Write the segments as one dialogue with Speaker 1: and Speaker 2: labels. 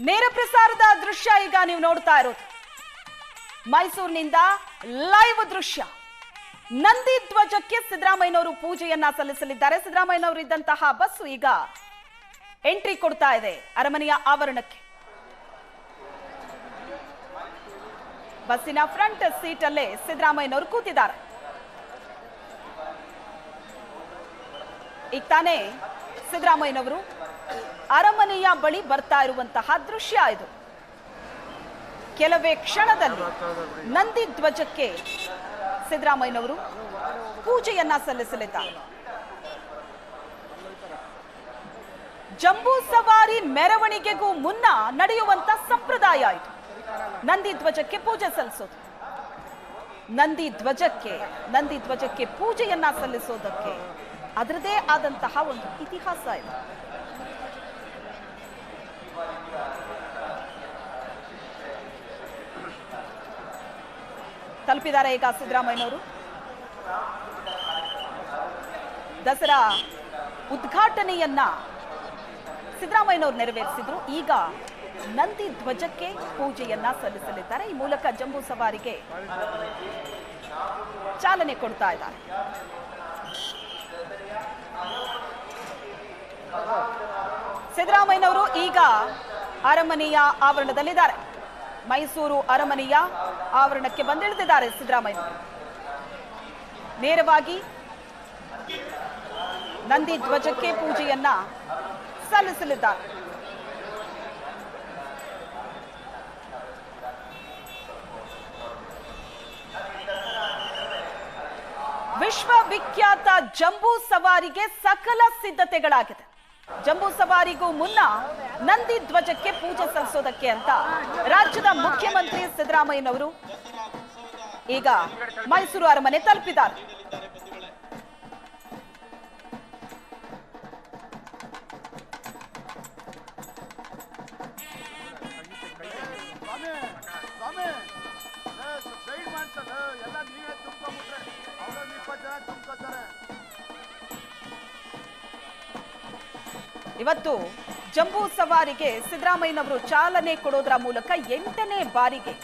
Speaker 1: ನೇರ ಪ್ರಸಾರದ ದೃಶ್ಯ ಈಗ ನೀವು ನೋಡ್ತಾ ಇರೋದು. ಮೈಸೂರಿನಿಂದ ಲೈವ್ ದೃಶ್ಯ. ನಂದಿ ಧ್ವಜಕ್ಕೆ ಸಿದ್ದರಾಮಯ್ಯನವರು ಪೂಜೆಯನ್ನ ಸಲ್ಲಿಸಲಿದ್ದಾರೆ. ಸಿದ್ದರಾಮಯ್ಯನವರು ಇದ್ದಂತಹ ಬಸ್ಸು ಈಗ ಎಂಟ್ರಿ ಕೊಡ್ತಾ ಇದೆ ಅರಮನೆಯ ಆವರಣಕ್ಕೆ. ಬಸ್ಸಿನ ಫ್ರಂಟ್ ಸೀಟ್ ಅಲ್ಲೇ ಸಿದ್ದರಾಮಯ್ಯನವರು ಕೂತಿದ್ದಾರೆ. ಈಗ ತಾನೇ ಸಿದ್ದರಾಮಯ್ಯನವರು ಅರಮನೆಯ ಬಳಿ ಬರ್ತಾ ಇರುವಂತಹ ದೃಶ್ಯ ಇದು. ಕೆಲವೇ ಕ್ಷಣದಲ್ಲಿ ನಂದಿ ಧ್ವಜಕ್ಕೆ ಸಿದ್ದರಾಮಯ್ಯನವರು ಪೂಜೆಯನ್ನ ಸಲ್ಲಿಸಲಿದ್ದಾರೆ. ಜಂಬೂ ಸವಾರಿ ಮೆರವಣಿಗೆಗೂ ಮುನ್ನ ನಡೆಯುವಂತ ಸಂಪ್ರದಾಯ ಇದು. ನಂದಿ ಧ್ವಜಕ್ಕೆ ಪೂಜೆ ಸಲ್ಲಿಸೋದು. ನಂದಿ ಧ್ವಜಕ್ಕೆ ನಂದಿ ಧ್ವಜಕ್ಕೆ ಪೂಜೆಯನ್ನ ಸಲ್ಲಿಸೋದಕ್ಕೆ ಅದರದೇ ಆದಂತಹ ಒಂದು ಇತಿಹಾಸ ಇದೆ. ತಲುಪಿದ್ದಾರೆ ಈಗ ಸಿದ್ದರಾಮಯ್ಯನವರು. ದಸರಾ ಉದ್ಘಾಟನೆಯನ್ನ ಸಿದ್ದರಾಮಯ್ಯನವರು ನೆರವೇರಿಸಿದ್ರು. ಈಗ ನಂದಿ ಧ್ವಜಕ್ಕೆ ಪೂಜೆಯನ್ನ ಸಲ್ಲಿಸಲಿದ್ದಾರೆ. ಈ ಮೂಲಕ ಜಂಬೂ ಸವಾರಿಗೆ ಚಾಲನೆ ಕೊಡ್ತಾ ಇದ್ದಾರೆ. ಸಿದ್ದರಾಮಯ್ಯನವರು ಈಗ ಅರಮನೆಯ ಆವರಣದಲ್ಲಿದ್ದಾರೆ. ಮೈಸೂರು ಅರಮನೆಯ ಆವರಣಕ್ಕೆ ಬಂದಿಳಿದಿದ್ದಾರೆ ಸಿದ್ದರಾಮಯ್ಯ. ನೇರವಾಗಿ ನಂದಿ ಧ್ವಜಕ್ಕೆ ಪೂಜೆಯನ್ನ ಸಲ್ಲಿಸಲಿದ್ದಾರೆ. ವಿಶ್ವವಿಖ್ಯಾತ ಜಂಬೂ ಸವಾರಿಗೆ ಸಕಲ ಸಿದ್ಧತೆಗಳಾಗಿದೆ. ಜಂಬೂ ಸವಾರಿಗೂ ಮುನ್ನ ನಂದಿ ಧ್ವಜಕ್ಕೆ ಪೂಜೆ ಸಲ್ಲಿಸೋದಕ್ಕೆ ಅಂತ ರಾಜ್ಯದ ಮುಖ್ಯಮಂತ್ರಿ ಸಿದ್ದರಾಮಯ್ಯನವರು ಈಗ ಮೈಸೂರು ಅರಮನೆ ತಲುಪಿದ್ದಾರೆ. ಇವತ್ತು ಜಂಬೂ ಸವಾರಿಗೆ ಸಿದ್ದರಾಮಯ್ಯನವರು ಚಾಲನೆ ಕೊಡೋದ್ರ ಮೂಲಕ ಎಂಟನೇ ಬಾರಿಗೆ.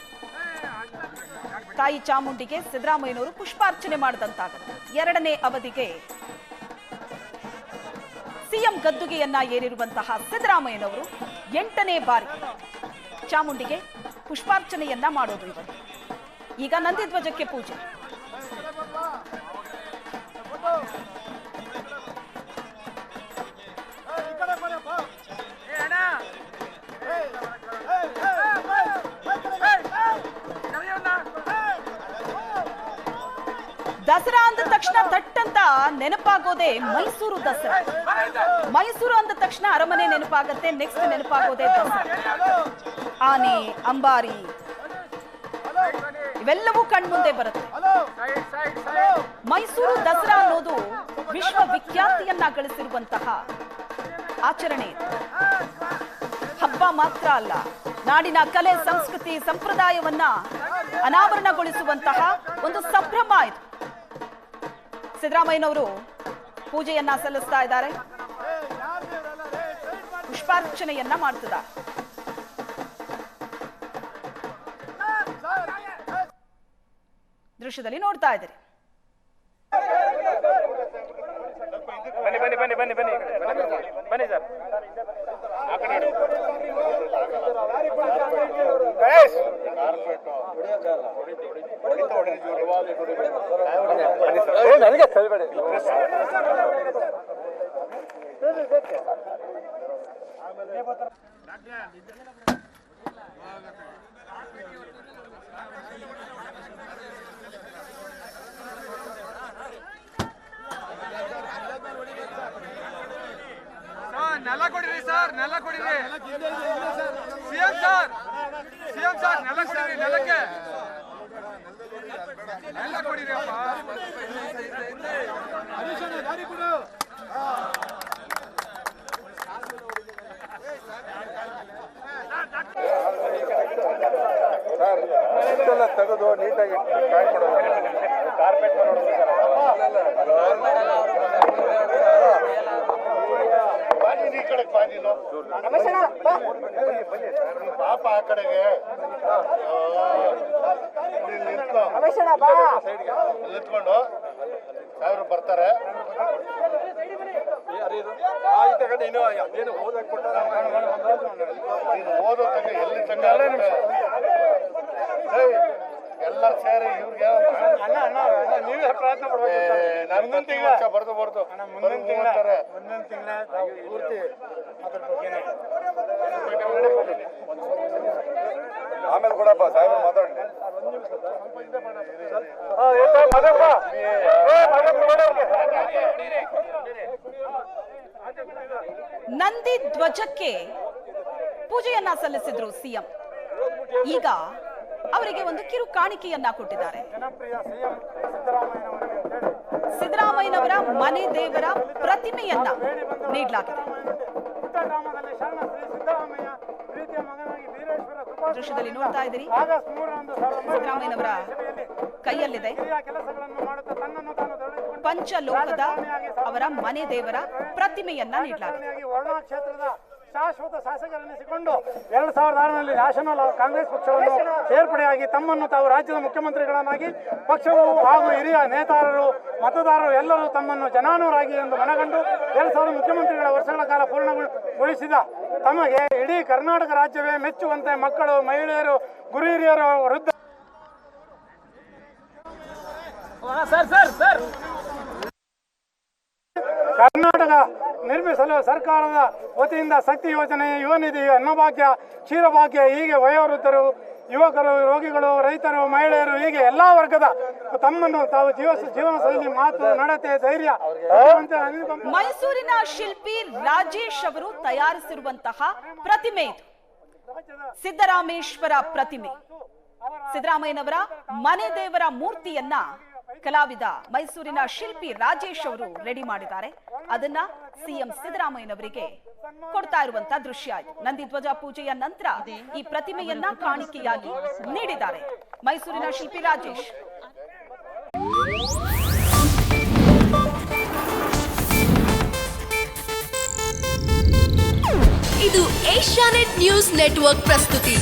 Speaker 1: ತಾಯಿ ಚಾಮುಂಡಿಗೆ ಸಿದ್ದರಾಮಯ್ಯನವರು ಪುಷ್ಪಾರ್ಚನೆ ಮಾಡಿದಂತಾಗುತ್ತೆ. ಎರಡನೇ ಅವಧಿಗೆ ಸಿಎಂ ಗದ್ದುಗೆಯನ್ನ ಏರಿರುವಂತಹ ಸಿದ್ದರಾಮಯ್ಯನವರು ಎಂಟನೇ ಬಾರಿ ಚಾಮುಂಡಿಗೆ ಪುಷ್ಪಾರ್ಚನೆಯನ್ನ ಮಾಡೋದು ಇವತ್ತು. ಈಗ ನಂದಿಧ್ವಜಕ್ಕೆ ಪೂಜೆ. ತಟ್ಟಂತ ನೆನಪಾಗೋದೇ ಮೈಸೂರು ದಸರಾ. ಮೈಸೂರು ಅಂದ ತಕ್ಷಣ ಅರಮನೆ ನೆನಪಾಗತ್ತೆ ನೆಕ್ಸ್ಟ್ ನೆನಪಾಗೋದೆ ಆನೆ, ಅಂಬಾರಿ, ಇವೆಲ್ಲವೂ ಕಣ್ಮುಂದೆ ಬರುತ್ತೆ. ಮೈಸೂರು ದಸರಾ ಅನ್ನೋದು ವಿಶ್ವ ವಿಖ್ಯಾತಿಯನ್ನ ಗಳಿಸಿರುವಂತಹ ಆಚರಣೆ. ಹಬ್ಬ ಮಾತ್ರ ಅಲ್ಲ, ನಾಡಿನ ಕಲೆ, ಸಂಸ್ಕೃತಿ, ಸಂಪ್ರದಾಯವನ್ನ ಅನಾವರಣಗೊಳಿಸುವಂತಹ ಒಂದು ಸಂಭ್ರಮ ಇದು. ಸಿದ್ದರಾಮಯ್ಯನವರು ಪೂಜೆಯನ್ನ ಸಲ್ಲಿಸ್ತಾ ಇದ್ದಾರೆ. ಪುಷ್ಪಾರ್ಚನೆಯನ್ನ ಮಾಡ್ತಿದ್ದಾರೆ ದೃಶ್ಯದಲ್ಲಿ ನೋಡ್ತಾ ಇದ್ದೀರಿ.
Speaker 2: ಬನ್ನಿ ಬನ್ನಿ ಬನ್ನಿ ಬನ್ನಿ ಬನ್ನಿ. ಬನ್ನಿ ಸರ್. ಆ ಕಡೆ. ಗಣೇಶ್ ನನಗೆ ಸರಿಬೇಡಿ
Speaker 3: ಸರ್ ನೆಲ ಕೊಡಿರಿ ಸರ್, ನೆಲ ಕೊಡಿರಿ. ಸಿಎಂ ಸರ್ ಸಿಎಂ ಸರ್, ನೆಲ ಕೊಡಿರಿ, ನೆಲಕ್ಕೆ. ನೆಲ ಕೊಡಿರಿ ಅಪ್ಪ.
Speaker 4: ಕೊಡು
Speaker 2: ಇಷ್ಟೆಲ್ಲ ತೆಗೆದು ನೀಟಾಗಿ ಕಾರ್ಪೆಟ್ ಸರ್. ಬಾನಿ ಈ ಕಡೆ ಬಾನಿನು
Speaker 5: ಪಾಪ ಆ ಕಡೆಗೆ. ನಿಂತ್ಕೊ. ನಿಂತ್ಕೊಂಡು ಸಾವಿರ ಬರ್ತಾರೆ. ನೀನು ಓದೋ ತನಕ ಎಲ್ಲಿ ತನಕ ಎಲ್ಲರೂ ಸೇರಿ ಇವ್ರಿಗೆ
Speaker 4: ನೀವೇ ಪ್ರಯತ್ನ ಪಡ್ಬೇಕು
Speaker 5: ಮುಂದಿನ ತಿಂಗಳ ಬರ್ದು ಬರ್ದು
Speaker 4: ಮುಂದಿನ ತಿಂಗಳ ಮುಂದಿನ ತಿಂಗಳ ಪೂರ್ತಿ ಅದ್ರ ಬಗ್ಗೆನೇ
Speaker 5: ಆಮೇಲೆ ಕೊಡಪ್ಪ ಸಾಹೇಬ್ ಮಾತಾಡಿ.
Speaker 1: ನಂದಿ ಧ್ವಜಕ್ಕೆ ಪೂಜೆಯನ್ನ ಸಲ್ಲಿಸಿದ್ರು ಸಿಎಂ. ಈಗ ಅವರಿಗೆ ಒಂದು ಕಿರು ಕಾಣಿಕೆಯನ್ನ ಕೊಟ್ಟಿದ್ದಾರೆ ಸಿದ್ದರಾಮಯ್ಯನವರ ಮನೆ ದೇವರ ಪ್ರತಿಮೆಯನ್ನ ನೀಡಲಾಗಿದೆ. ದೃಶ್ಯದಲ್ಲಿ ನೋಡ್ತಾ ಇದ್ದೀರಿ. ಸಿದ್ದರಾಮಯ್ಯನವರ ಕೈಯಲ್ಲಿದೆ. ಪಂಚಲೋಕದ ಅವರ ಮನೆ ದೇವರ ಪ್ರತಿಮೆಯನ್ನ ನೀಡಲಾಗಿದೆ.
Speaker 4: ಶಾಶ್ವತ ಶಾಸಕರೆನಿಸಿಕೊಂಡು ಎರಡ್ ಸಾವಿರದ ಆರರಲ್ಲಿ ನ್ಯಾಷನಲ್ ಕಾಂಗ್ರೆಸ್ ಪಕ್ಷವನ್ನು ಸೇರ್ಪಡೆಯಾಗಿ ತಮ್ಮನ್ನು ತಾವು ರಾಜ್ಯದ ಮುಖ್ಯಮಂತ್ರಿಗಳನ್ನಾಗಿ, ಪಕ್ಷವು ಹಾಗೂ ಹಿರಿಯ ನೇತಾರರು, ಮತದಾರರು ಎಲ್ಲರೂ ತಮ್ಮನ್ನು ಜನಾನುರಾಗಿ ಎಂದು ಮನಗಂಡು ಎರಡ್ ಸಾವಿರದ ಮುಖ್ಯಮಂತ್ರಿಗಳ ವರ್ಷಗಳ ಕಾಲ ಪೂರ್ಣಗೊಳಿಸಿದ. ತಮಗೆ ಇಡೀ ಕರ್ನಾಟಕ ರಾಜ್ಯವೇ ಮೆಚ್ಚುವಂತೆ ಮಕ್ಕಳು, ಮಹಿಳೆಯರು, ಗುರು ಹಿರಿಯರು ವೃದ್ಧ ಕರ್ನಾಟಕ ನಿರ್ಮಿಸಲು ಸರ್ಕಾರದ ವತಿಯಿಂದ ಶಕ್ತಿ ಯೋಜನೆ ಯುವ ನಿಧಿ ಅನ್ನಭಾಗ್ಯ, ಕ್ಷೀರಭಾಗ್ಯ ಹೀಗೆ ವಯೋವೃದ್ಧರು, ಯುವಕರು, ರೋಗಿಗಳು, ರೈತರು, ಮಹಿಳೆಯರು ಹೀಗೆ ಎಲ್ಲ ವರ್ಗದ ತಮ್ಮನ್ನು ತಾವು ಜೀವ ಜೀವನ ಶೈಲಿ, ಮಾತು, ನಡತೆ, ಧೈರ್ಯ
Speaker 1: ಮೈಸೂರಿನ ಶಿಲ್ಪಿ ರಾಜೇಶ್ ಅವರು ತಯಾರಿಸಿರುವಂತಹ ಪ್ರತಿಮೆ ಇದು. ಸಿದ್ದರಾಮೇಶ್ವರ ಪ್ರತಿಮೆ. ಸಿದ್ದರಾಮಯ್ಯನವರ ಮನೆ ದೇವರ ಮೂರ್ತಿಯನ್ನ ಕಲಾವಿದ ಮೈಸೂರಿನ ಶಿಲ್ಪಿ ರಾಜೇಶ್ ಅವರು ರೆಡಿ ಮಾಡಿದ್ದಾರೆ. ಅದನ್ನ ಸಿಎಂ ಸಿದ್ದರಾಮಯ್ಯನವರಿಗೆ ಕೊಡ್ತಾ ಇರುವಂತ ದೃಶ್ಯ ನಂದಿಧ್ವಜ ಪೂಜೆಯ ನಂತರ ಈ ಪ್ರತಿಮೆಯನ್ನ ಕಾಣಿಕೆಯಾಗಿ ನೀಡಿದ್ದಾರೆ. ಮೈಸೂರಿನ ಶಿಲ್ಪಿ ರಾಜೇಶ್.
Speaker 6: ಇದು ಏಷ್ಯಾನೆಟ್ ನ್ಯೂಸ್ ನೆಟ್ವರ್ಕ್ ಪ್ರಸ್ತುತಿ.